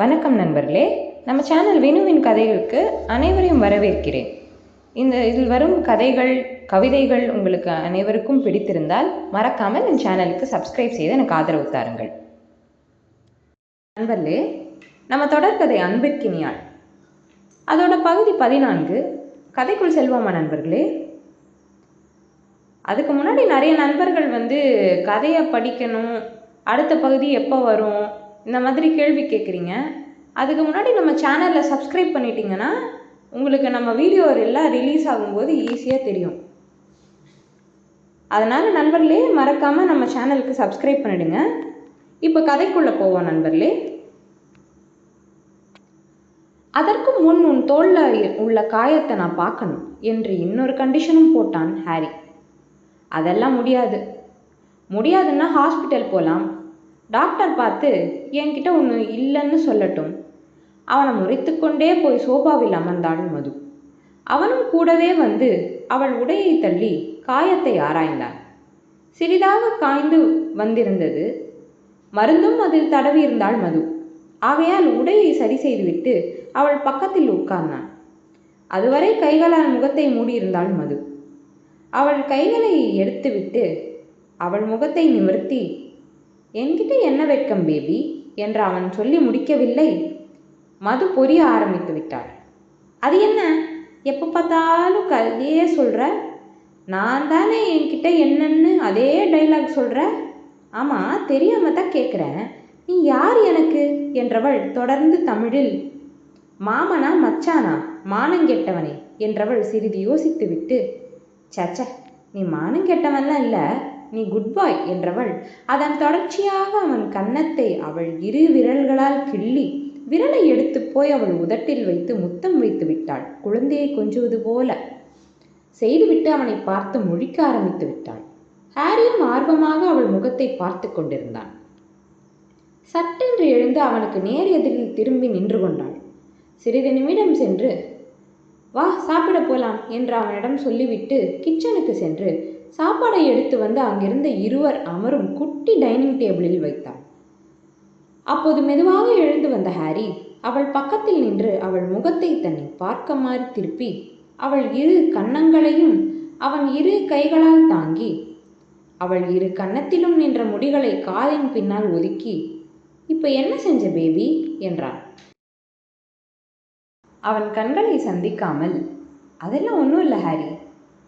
வணக்கம் நண்பர்களே. நம்ம சேனல் வினுவின் கதைகளுக்கு அனைவரையும் வரவேற்கிறேன். இந்த இதில் வரும் கதைகள் கவிதைகள் உங்களுக்கு அனைவருக்கும் பிடித்திருந்தால் மறக்காமல் என் சேனலுக்கு சப்ஸ்கிரைப் செய்து எனக்கு ஆதரவு தாருங்கள். நண்பர்களே நம்ம தொடர்கதை அன்பிற்கினியாள் அதோட பகுதி பதினான்கு கதைக்குள் செல்வோமா நண்பர்களே? அதுக்கு முன்னாடி நிறைய நண்பர்கள் வந்து கதையை படிக்கணும் அடுத்த பகுதி எப்போ வரும் இந்த மாதிரி கேள்வி கேட்குறீங்க அதுக்கு முன்னாடி நம்ம சேனலில் சப்ஸ்கிரைப் பண்ணிட்டீங்கன்னா உங்களுக்கு நம்ம வீடியோ எல்லாம் ரிலீஸ் ஆகும்போது ஈஸியாக தெரியும். அதனால் நண்பர்களே மறக்காமல் நம்ம சேனலுக்கு சப்ஸ்கிரைப் பண்ணிடுங்க. இப்போ கதைக்குள்ளே போவோம் நண்பர்களே. அதற்கு முன் உன் தோளில் உள்ள காயத்தை நான் பார்க்கணும் என்று இன்னொரு கண்டிஷனும் போட்டான் ஹாரி. அதெல்லாம் முடியாது. முடியாதுன்னா ஹாஸ்பிட்டல் போகலாம் டாக்டர் பார்த்து என்கிட்ட ஒன்று இல்லைன்னு சொல்லட்டும். அவனை முறைத்துக்கொண்டே போய் சோபாவில் அமர்ந்தாள் மது. அவனும் கூடவே வந்து அவள் உடையை தள்ளி காயத்தை ஆராய்ந்தான் சிறிதாக காய்ந்து வந்திருந்தது. மருந்தும் அதில் தடவியிருந்தாள் மது. ஆகையால் உடையை சரி செய்துவிட்டு அவள் பக்கத்தில் உட்கார்ந்தான். அதுவரை கைகளால் முகத்தை மூடியிருந்தாள் மது. அவள் கைகளை எடுத்துவிட்டு அவள் முகத்தை நிமிர்த்தி என்கிட்ட என்ன வெட்கம் பேபி? என்று அவன் சொல்லி முடிக்கவில்லை. மது பொரிய ஆரம்பித்து விட்டாள். அது என்ன? எப்போ பார்த்தாலும் கல்வியே சொல்கிற நான் தானே என்கிட்ட என்னன்னு அதே டைலாக் சொல்கிற ஆமாம் தெரியாம தான் கேட்குறேன் நீ யார் எனக்கு? என்றவள் தொடர்ந்து தமிழில் மாமனா மச்சானா? மானங்கெட்டவனே என்றவள் சிறிது யோசித்துவிட்டு சச்ச நீ மானங்கெட்டவன்லாம் இல்லை. நீ குட் பாய் என்றவள். அதன் தொடர்ச்சியாக அவன் கன்னத்தை அவள் இரு விரல்களால் கிள்ளி விரலை எடுத்து போய் அவள் உதட்டில் வைத்து முத்தம் வைத்து விட்டாள். குழந்தையை கொஞ்சுவது போல. செய்துவிட்டு அவனை பார்த்து முழிக்க ஆரம்பித்து விட்டாள். ஹாரியும் ஆர்வமாக அவள் முகத்தை பார்த்து கொண்டிருந்தான். சட்டென்று எழுந்து அவனுக்கு நேர் எதிரில் திரும்பி நின்று கொண்டாள். சிறிது நிமிடம் சென்று வா சாப்பிட போலாம் என்று அவனிடம் சொல்லிவிட்டு கிச்சனுக்கு சென்று சாப்பாடை எடுத்து வந்து அங்கிருந்த இருவர் அமரும் குட்டி டைனிங் டேபிளில் வைத்தாள் அப்போது மெதுவாக எழுந்து வந்த ஹாரி அவள் பக்கத்தில் நின்று அவள் முகத்தை தன்னை பார்க்க மாறி திருப்பி அவள் இரு கன்னங்களையும் அவன் இரு கைகளால் தாங்கி அவள் இரு கன்னத்திலும் நின்ற முடிகளை காலின் பின்னால் ஒதுக்கி இப்ப என்ன செஞ்ச பேபி என்றான். அவன் கண்களை சந்திக்காமல் அதெல்லாம் ஒன்றும் இல்லை ஹாரி.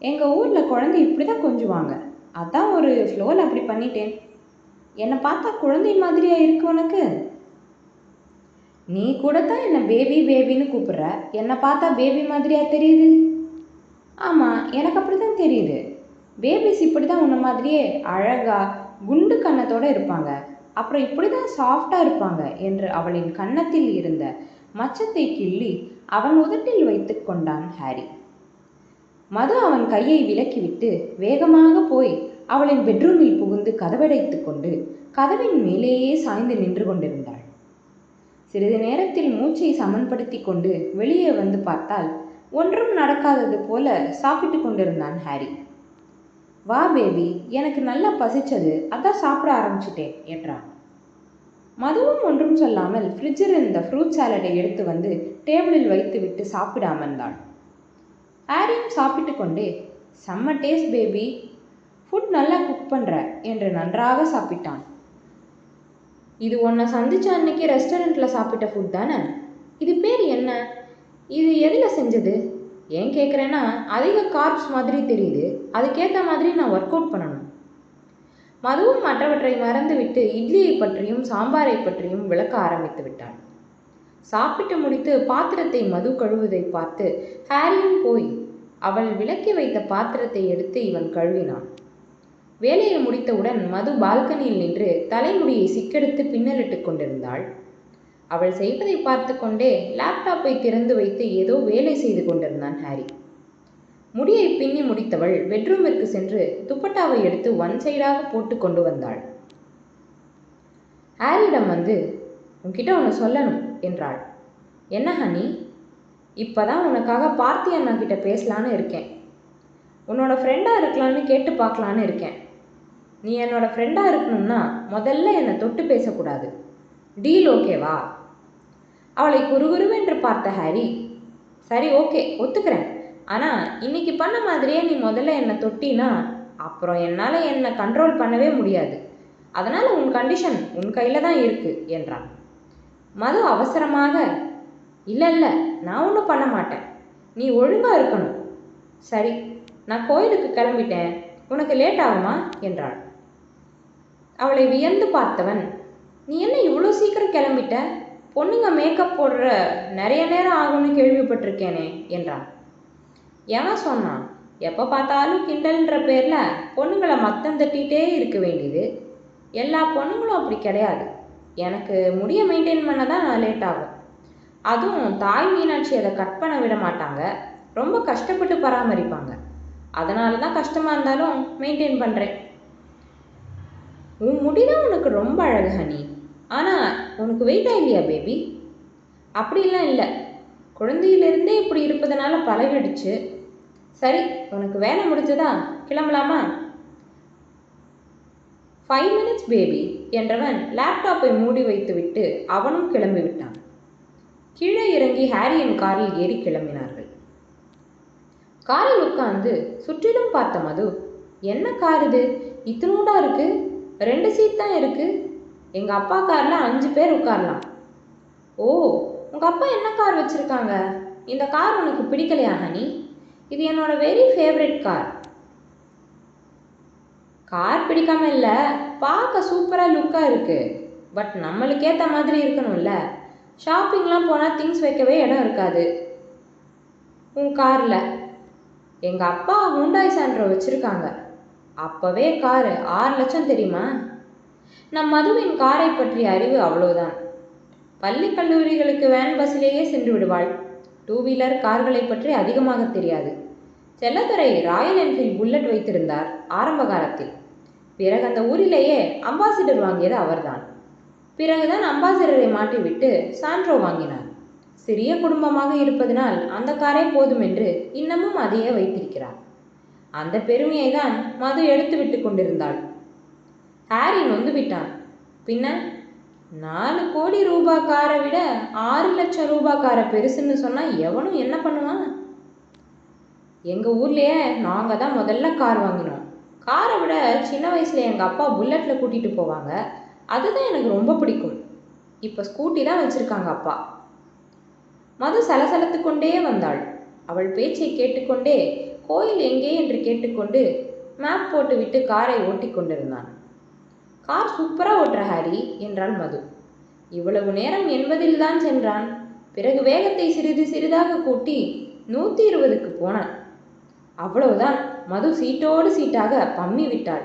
எங்கள் ஊரில் குழந்தை இப்படி தான் கொஞ்சுவாங்க. அதான் ஒரு ஃப்ளோவில் அப்படி பண்ணிட்டேன். என்னை பார்த்தா குழந்தை மாதிரியா இருக்கு உனக்கு? நீ கூட தான் என்னை பேபி பேபின்னு கூப்பிட்ற? என்னை பார்த்தா பேபி மாதிரியா தெரியுது? ஆமாம் எனக்கு அப்படி தான் தெரியுது. பேபிஸ் இப்படி தான் உன்ன மாதிரியே அழகாக குண்டு கன்னத்தோடு இருப்பாங்க. அப்புறம் இப்படி தான் சாஃப்டாக இருப்பாங்க என்று அவளின் கன்னத்தில் இருந்த மச்சத்தை கிள்ளி அவன் உதட்டில் வைத்து கொண்டான் ஹாரி. மது அவன் கையை விலக்கிவிட்டு வேகமாக போய் அவளின் பெட்ரூமில் புகுந்து கதவடைத்து கொண்டு கதவின் மேலேயே சாய்ந்து நின்று கொண்டிருந்தாள். சிறிது நேரத்தில் மூச்சை சமன்படுத்தி கொண்டு வெளியே வந்து பார்த்தால் ஒன்றும் நடக்காதது போல சாப்பிட்டு கொண்டிருந்தான் ஹாரி. வா பேபி எனக்கு நல்லா பசிச்சது அதான் சாப்பிட ஆரம்பிச்சிட்டேன் என்றான். மதுவும் ஒன்றும் சொல்லாமல் ஃப்ரிட்ஜில் இருந்த ஃப்ரூட் சாலடை எடுத்து வந்து டேபிளில் வைத்துவிட்டு சாப்பிட ஆரியும் சாப்பிட்டு கொண்டே செம்ம டேஸ்ட் பேபி ஃபுட் நல்லா குக் பண்ணுற என்று நன்றாக சாப்பிட்டான். இது உன்னை சந்திச்ச அன்னைக்கு ரெஸ்டாரண்ட்டில் சாப்பிட்ட ஃபுட் தானே? இது பேர் என்ன? இது எதில் செஞ்சது? ஏன் கேட்குறேன்னா அதிக கார்ப்ஸ் மாதிரி தெரியுது. அதுக்கேற்ற மாதிரி நான் ஒர்க் அவுட் பண்ணணும். மதுவும் மற்றவற்றை மறந்துவிட்டு இட்லியை பற்றியும் சாம்பாரை பற்றியும் விளக்க ஆரம்பித்து விட்டான். சாப்பிட்டு முடித்து பாத்திரத்தை மது கழுவுவதை பார்த்து ஹாரியும் போய் அவள் விளக்கி வைத்த பாத்திரத்தை எடுத்து இவன் கழுவினான். வேலையை முடித்தவுடன் மது பால்கனியில் நின்று தலைமுடியை சிக்கெடுத்து பின்னலிட்டு கொண்டிருந்தாள். அவள் செய்வதை பார்த்து கொண்டே லேப்டாப்பை திறந்து வைத்து ஏதோ வேலை செய்து கொண்டிருந்தான் ஹாரி. முடியை பின்னி முடித்தவள் பெட்ரூமிற்கு சென்று துப்பட்டாவை எடுத்து ஒன் சைடாக போட்டு கொண்டு வந்தாள். ஹாரியிடம் வந்து உன்கிட்ட ஒன்று சொல்லணும் என்றாள். என்ன ஹனி? இப்போதான் உனக்காக பார்த்தி அண்ணா கிட்ட பேசலான்னு இருக்கேன். உன்னோட ஃப்ரெண்டாக இருக்கலான்னு கேட்டு பார்க்கலான்னு இருக்கேன். நீ என்னோட ஃப்ரெண்டாக இருக்கணும்னா முதல்ல என்னை தொட்டு பேசக்கூடாது. டீல் ஓகேவா அவளை குறுகுருவென்று பார்த்த ஹாரி சரி ஓகே ஒத்துக்கிறேன். ஆனால் இன்னைக்கு பண்ண மாதிரியே நீ முதல்ல என்னை தொட்டினா அப்புறம் என்னால் என்னை கண்ட்ரோல் பண்ணவே முடியாது. அதனால் உன் கண்டிஷன் உன் கையில் தான் இருக்குது என்றான். மது அவசரமாக. இல்லை இல்லை நான் ஒன்றும் பண்ண மாட்டேன். நீ ஒழுங்காக இருக்கணும். சரி நான் கோயிலுக்கு கிளம்பிட்டேன். உனக்கு லேட் ஆகுமா? என்றாள். அவளை வியந்து பார்த்தவன் நீ என்ன இவ்வளோ சீக்கிரம் கிளம்பிட்ட? பொண்ணுங்க மேக்கப் போடுற நிறைய நேரம் ஆகும்னு கேள்விப்பட்டிருக்கேனே என்றான். எவன் சொன்னான் எப்போ பார்த்தாலும் கிண்டல்ன்ற பேரில் பொண்ணுங்களை மத்தம் தட்டிகிட்டே இருக்க வேண்டியது. எல்லா பொண்ணுங்களும் அப்படி கிடையாது. எனக்கு முடிய மெயின்டைன் பண்ண தான் லேட் ஆகும். அதுவும் தாய் மீனாட்சி அதை கட் பண்ண விட மாட்டாங்க. ரொம்ப கஷ்டப்பட்டு பராமரிப்பாங்க. அதனால தான் கஷ்டமாக இருந்தாலும் மெயின்டைன் பண்ணுறேன் உன் முடிதான் உனக்கு ரொம்ப அழகு ஹனி ஆனால் உனக்கு வெயிட்டா இல்லையா பேபி அப்படிலாம் இல்லை. குழந்தையிலிருந்தே இப்படி இருப்பதனால பழகிடுச்சு. சரி உனக்கு வேலை முடிஞ்சதா? கிளம்பலாமா? ஃபைவ் மினிட்ஸ் பேபி என்றவன் லேப்டாப்பை மூடி வைத்துவிட்டு அவனும் கிளம்பிவிட்டான் கீழே இறங்கி ஹாரியின் காரில் ஏறி கிளம்பினார்கள். காரில் உட்கார்ந்து சுற்றிலும் பார்த்த மது என்ன கார் இது? இத்தினூடா இருக்கு? ரெண்டு சீட் தான் இருக்கு. எங்க அப்பா கார்ல அஞ்சு பேர் உட்காரலாம். ஓ உங்க அப்பா என்ன கார் வச்சிருக்காங்க? இந்த கார் உனக்கு பிடிக்கலையா ஹனி? இது என்னோட வெரி ஃபேவரட் கார் கார் பிடிக்காம இல்லை. பார்க்க சூப்பராக லுக்காக இருக்குது பட் நம்மளுக்கு ஏற்ற மாதிரி இருக்கணும்ல. ஷாப்பிங்லாம் போனால் திங்ஸ் வைக்கவே இடம் இருக்காது. உன் காரில். எங்கள் அப்பா ஹூண்டாய் சாண்ட்ரோ வச்சுருக்காங்க. அப்போவே காரு ஆறு லட்சம் தெரியுமா? நம் மதுவின் காரை பற்றிய அறிவு அவ்வளோதான். பள்ளி கல்லூரிகளுக்கு வேன் பஸ்ஸிலேயே சென்று விடுவாள். டூ வீலர் கார்களை பற்றி அதிகமாக தெரியாது. செல்லதுரை ராயல் என்ஃபீல்ட் புல்லட் வைத்திருந்தார் ஆரம்ப காலத்தில். பிறகு அந்த ஊரிலேயே அம்பாசிடர் வாங்கியது அவர்தான். பிறகுதான் அம்பாசிடரை மாட்டிவிட்டு சாண்ட்ரோ வாங்கினார். சிறிய குடும்பமாக இருப்பதனால் அந்த காரே போதும் என்று இன்னமும் அதையே வைத்திருக்கிறார். அந்த பெருமையை தான் மது எடுத்து விட்டு கொண்டிருந்தாள். ஹாரி நொந்து விட்டான். பின்ன நாலு கோடி ரூபாய் காரை விட ஆறு லட்சம் ரூபாய் காரை பெருசுன்னு சொன்னால் எவனும் என்ன பண்ணுவான்? எங்கள் ஊர்லேயே நாங்கள் தான் முதல்ல கார் வாங்கினோம். காரை விட சின்ன வயசில் எங்கள் அப்பா புல்லட்டில் கூட்டிகிட்டு போவாங்க. அதுதான் எனக்கு ரொம்ப பிடிக்கும். இப்போ ஸ்கூட்டி தான் வச்சுருக்காங்க அப்பா. மது சலசலத்து கொண்டே வந்தாள். அவள் பேச்சை கேட்டுக்கொண்டே கோயில் எங்கே என்று கேட்டுக்கொண்டு மேப் போட்டுவிட்டு காரை ஓட்டிக் கொண்டிருந்தான். கார் சூப்பராக ஓட்டுற ஹாரி என்றாள் மது. இவ்வளவு நேரம் எண்பதில் தான் சென்றான். பிறகு வேகத்தை சிறிது சிறிதாக கூட்டி நூற்றி இருபதுக்கு போனான். அவ்வளவுதான். மது சீட்டோடு சீட்டாக பம்மி விட்டாள்.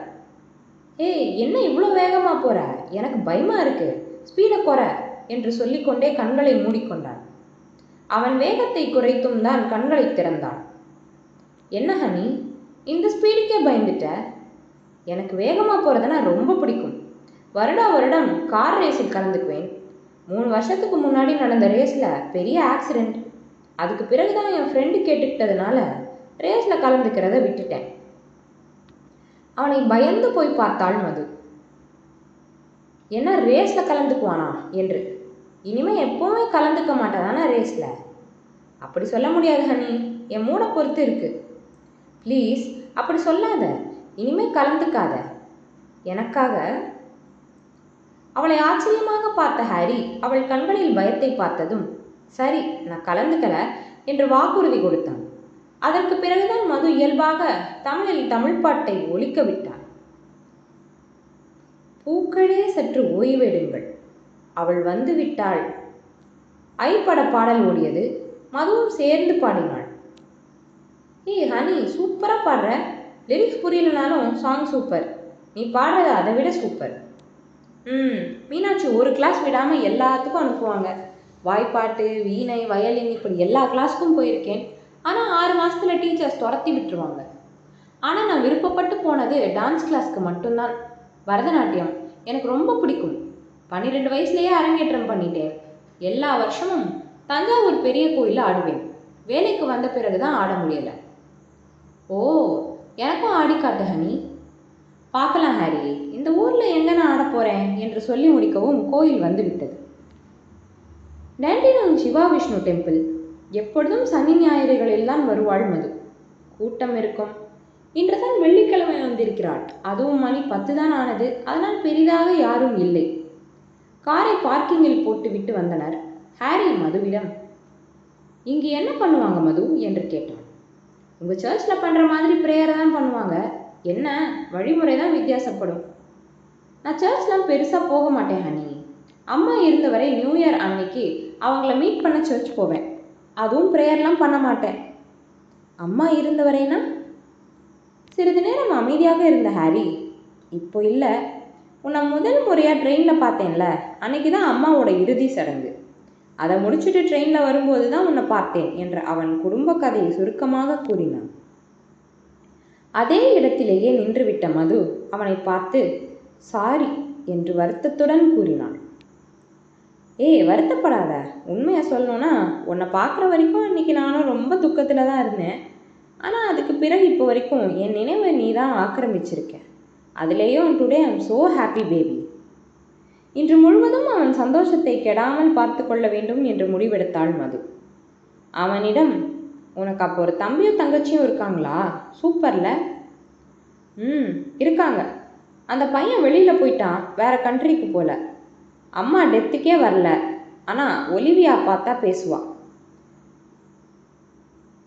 ஏய் என்ன இவ்வளோ வேகமாக போற? எனக்கு பயமா இருக்கு. ஸ்பீடை குறை என்று சொல்லிக்கொண்டே கண்களை மூடிக்கொண்டான் அவன் வேகத்தை குறைத்தும் தான் கண்களை திறந்தான் என்ன ஹனி இந்த ஸ்பீடுக்கே பயந்துட்ட? எனக்கு வேகமாக போகிறதுனா ரொம்ப பிடிக்கும். வருடா வருடம் கார் ரேஸில் கலந்துக்குவேன். மூணு வருஷத்துக்கு முன்னாடி நடந்த ரேஸில் பெரிய ஆக்சிடெண்ட் அதுக்கு பிறகு தான் என் ஃப்ரெண்டு கேட்டுக்கிட்டதுனால ரேஸில் கலந்துக்கிறத விட்டுட்டேன். அவனை பயந்து போய் பார்த்தாள் மது. என்ன ரேஸில் கலந்துக்குவானா? என்று. இனிமே எப்பவுமே கலந்துக்க மாட்டானா ரேஸில் அப்படி சொல்ல முடியாது ஹனி. என் மூடை பொறுத்து இருக்கு. ப்ளீஸ் அப்படி சொல்லாத. இனிமே கலந்துக்காத. எனக்காக? அவளை ஆச்சரியமாக பார்த்த ஹாரி அவள் கண்களில் பயத்தை பார்த்ததும் சரி நான் கலந்துக்கல என்று வாக்குறுதி கொடுத்தான். அதற்கு பிறகுதான் மது இயல்பாக தமிழில் தமிழ் பாட்டை ஒழிக்க விட்டான். பூக்களே சற்று ஓய்வெடுங்கள். அவள் வந்து விட்டாள். ஐப்பட பாடல் ஓடியது. மதுவும் சேர்ந்து பாடினாள். ஏய் ஹனி சூப்பரா பாடுற. லிரிக்ஸ் புரியலனாலும் சாங் சூப்பர் நீ பாடுறது அதை விட சூப்பர் ம் மீனாட்சி ஒரு கிளாஸ் விடாமல் எல்லாத்துக்கும் அனுப்புவாங்க. வாய்ப்பாட்டு வீணை வயலின் இப்படி எல்லா கிளாஸ்க்கும் போயிருக்கேன். ஆனால் ஆறு மாதத்தில் டீச்சர்ஸ் துரத்தி விட்டுருவாங்க. ஆனால் நான் விருப்பப்பட்டு போனது டான்ஸ் கிளாஸ்க்கு மட்டும்தான். பரதநாட்டியம் எனக்கு ரொம்ப பிடிக்கும். பன்னிரெண்டு வயசுலேயே அரங்கேற்றம் பண்ணிட்டேன். எல்லா வருஷமும் தஞ்சாவூர் பெரிய கோயிலில் ஆடுவேன். வேலைக்கு வந்த பிறகு தான் ஆட முடியலை. ஓ எனக்கும் ஆடி காட்டு ஹனி. பார்க்கலாம் ஹாரி. இந்த ஊரில் எங்கே நான் ஆடப் போகிறேன் என்று சொல்லி முடிக்கவும் கோயில் வந்து விட்டது. டேண்டினம் சிவா விஷ்ணு டெம்பிள் எப்பொழுதும் சனி ஞாயிறுகளில் தான் வருவாள் மது. கூட்டம் இருக்கும். இன்று தான் வெள்ளிக்கிழமை வந்திருக்கிறாள். அதுவும் மணி பத்து தான் ஆனது. அதனால் பெரிதாக யாரும் இல்லை. காரை பார்க்கிங்கில் போட்டுவிட்டு வந்தனர். ஹாரி மதுவிடம் இங்கு என்ன பண்ணுவாங்க மது? என்று கேட்டான். உங்கள் சர்ச்சில் பண்ணுற மாதிரி ப்ரேயரை தான் பண்ணுவாங்க. என்ன? வழிமுறை தான் வித்தியாசப்படும். நான் சர்ச்லாம் பெருசாக போக மாட்டேன் ஹனி. அம்மா இருந்தவரை நியூ இயர் அன்னைக்கு அவங்கள மீட் பண்ண சர்ச் போவேன். அதுவும் ப்ரேயர்லாம் பண்ண மாட்டேன். அம்மா இருந்தவரைனா சிறிது நேரம் அமைதியாக இருந்த ஹாரி இப்போ இல்லை. உன்னை முதல் முறையாக ட்ரெயினில் பார்த்தேன்ல அன்னைக்கு தான் அம்மாவோட இறுதி சடங்கு. அதை முடிச்சுட்டு ட்ரெயினில் வரும்போது தான் உன்னை பார்த்தேன் என்ற அவன் குடும்ப கதையை சுருக்கமாக கூறினான். அதே இடத்திலேயே நின்றுவிட்ட மது அவனை பார்த்து சாரி என்று வருத்தத்துடன் கூறினான். ஏய் வருத்தப்படாத. உண்மையை சொல்லணும்னா உன்னை பார்க்குற வரைக்கும் அன்றைக்கி நானும் ரொம்ப துக்கத்தில் தான் இருந்தேன். ஆனால் அதுக்கு பிறகு இப்போ வரைக்கும் என் நினைவை நீ தான் ஆக்கிரமிச்சிருக்க அதுலேயும் today I'm so happy baby இன்று முழுவதும் அவன் சந்தோஷத்தை கெடாமல் பார்த்து கொள்ள வேண்டும் என்று முடிவெடுத்தாள் மது. அவனிடம் உனக்கு அப்போ ஒரு தம்பியும் தங்கச்சியும் இருக்காங்களா? சூப்பரில். ம் இருக்காங்க. அந்த பையன் வெளியில் போயிட்டான் வேறு கண்ட்ரிக்கு போல. அம்மா டெத்துக்கே வரல. ஆனால் ஒலிவியா பார்த்தா பேசுவாள்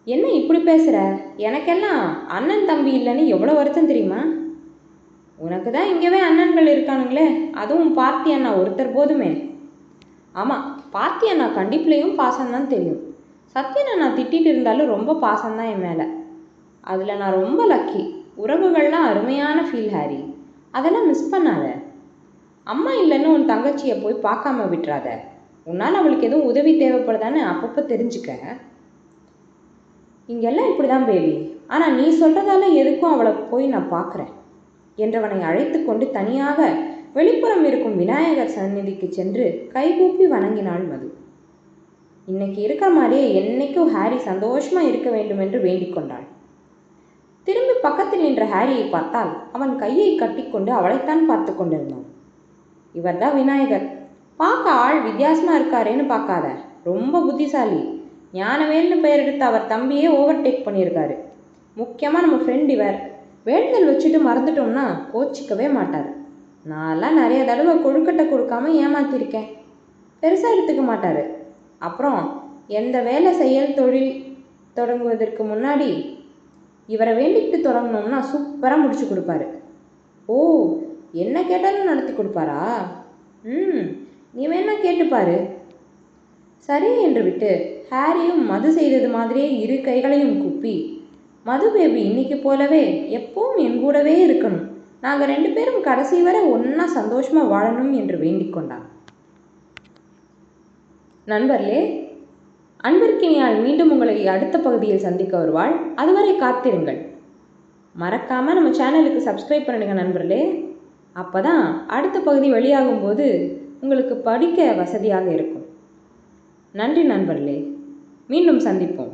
என்ன இப்படி பேசுகிற எனக்கெல்லாம் அண்ணன் தம்பி இல்லைன்னு எவ்வளோ வருத்தம் தெரியுமா? உனக்கு தான் இங்கேவே அண்ணன்கள் இருக்கானுங்களே. அதுவும் பார்த்தி அண்ணா ஒருத்தர் போதுமே. ஆமாம் பார்த்தி அண்ணா கண்டிப்புலையும் பாசம்தான் தெரியும். சத்யன் அண்ணா திட்டிகிட்டு இருந்தாலும் ரொம்ப பாசம்தான் என் மேலே. அதில் நான் ரொம்ப லக்கி உறவுகள்லாம் அருமையான ஃபீல் ஹாரி. அதெல்லாம் மிஸ் பண்ணாத. அம்மா இல்லைன்னு உன் தங்கச்சியை போய் பார்க்காம விட்டுறாத. உன்னால் அவளுக்கு எதுவும் உதவி தேவைப்படுதான்னு அப்பப்போ தெரிஞ்சுக்க. இங்கெல்லாம் இப்படி தான் பேபி ஆனால் நீ சொல்கிறதால எதுக்கும் அவளை போய் நான் பார்க்குறேன். என்றவனை அழைத்து கொண்டு தனியாக வெளிப்புறம் இருக்கும் விநாயகர் சந்நிதிக்கு சென்று கைகூப்பி வணங்கினாள் மது. இன்னைக்கு இருக்கிற மாதிரியே என்னைக்கும் ஹாரி சந்தோஷமாக இருக்க வேண்டும் என்று வேண்டிக் கொண்டாள். திரும்பி பக்கத்தில் நின்ற ஹாரியை பார்த்தால் அவன் கையை கட்டிக்கொண்டு அவளைத்தான் பார்த்து கொண்டிருந்தான். இவர் தான் விநாயகர். பார்க்க ஆள் வித்தியாசமாக இருக்காரேன்னு பார்க்காத. ரொம்ப புத்திசாலி. ஞானவேல்னு பெயர் எடுத்த அவர் தம்பியே ஓவர்டேக் பண்ணியிருக்காரு. முக்கியமாக நம்ம ஃப்ரெண்ட் இவர். வேண்டுதல் வச்சுட்டு மறந்துட்டோம்னா கோச்சிக்கவே மாட்டார். நான்லாம் நிறைய தடவை கொழுக்கட்டை கொடுக்காம ஏமாத்திருக்கேன். பெருசாக எடுத்துக்க மாட்டார். அப்புறம் எந்த வேலை செயல் தொழில் தொடங்குவதற்கு முன்னாடி இவரை வேண்டிக்கிட்டு தொடங்கினோம்னா சூப்பராக முடிச்சு கொடுப்பாரு. ஓ என்ன கேட்டாலும் நடத்தி கொடுப்பாரா? ம் நீ வேணா கேட்டுப்பாரு சரி என்று விட்டு ஹாரியும் மது செய்தது மாதிரியே இரு கைகளையும் குப்பி மது பேபி இன்னைக்கு போலவே எப்பவும் என் கூடவே இருக்கணும். நாங்கள் ரெண்டு பேரும் கடைசி வரை ஒன்றா சந்தோஷமாக வாழணும் என்று வேண்டிக் கொண்டான். நண்பர்களே அன்பிற்கினியால் மீண்டும் உங்களை அடுத்த பகுதியில் சந்திக்க வருவாள். அதுவரை காத்திருங்கள். மறக்காமல் நம்ம சேனலுக்கு சப்ஸ்கிரைப் பண்ணுங்கள் நண்பர்களே. அப்போ தான் அடுத்த பகுதி வெளியாகும் போது உங்களுக்கு படிக்க வசதியாக இருக்கும். நன்றி நண்பர்களே மீண்டும் சந்திப்போம்.